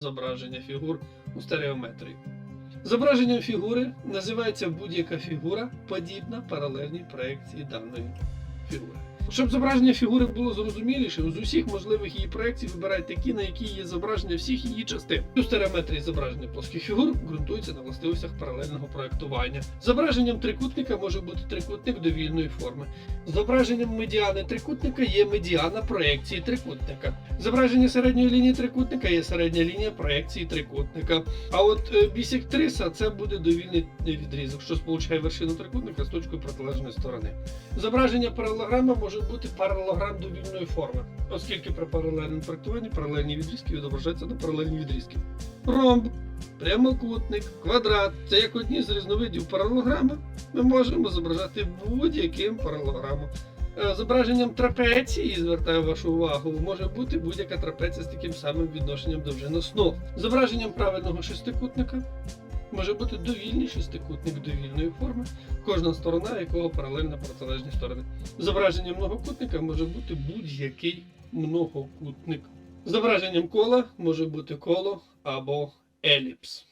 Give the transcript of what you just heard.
зображення фігур у стереометрії. Зображенням фігури називається будь-яка фігура, подібна паралельній проекції даної фігури. Щоб зображення фігури було зрозумілішим, з усіх можливих її проекцій вибирайте такі, на які є зображення всіх її частин. У стереометрії зображення плоских фігур ґрунтується на властивостях паралельного проектування. Зображенням трикутника може бути трикутник довільної форми. Зображенням медіани трикутника є медіана проекції трикутника. Зображення середньої лінії трикутника є середня лінія проекції трикутника. А от е, бісектриса це буде довільний відрізок, що сполучає вершину трикутника з точкою протилежної сторони. Зображення паралелограма може бути паралелограм довільної форми, оскільки при паралельному проектуванні паралельні відрізки відображаються на паралельні відрізки. Ромб, прямокутник, квадрат це як одні з різновидів паралелограма. Ми можемо зображати будь-яким паралелограмом. Е, Зображенням трапеції, звертаю вашу увагу, може бути будь-яка трапеція з таким самим відношенням довжин основ. Зображенням правильного шестикутника може бути довільний шестикутник довільної форми, кожна сторона якого паралельна протилежні сторони. Зображенням многокутника може бути будь-який многокутник. Зображенням кола може бути коло або еліпс.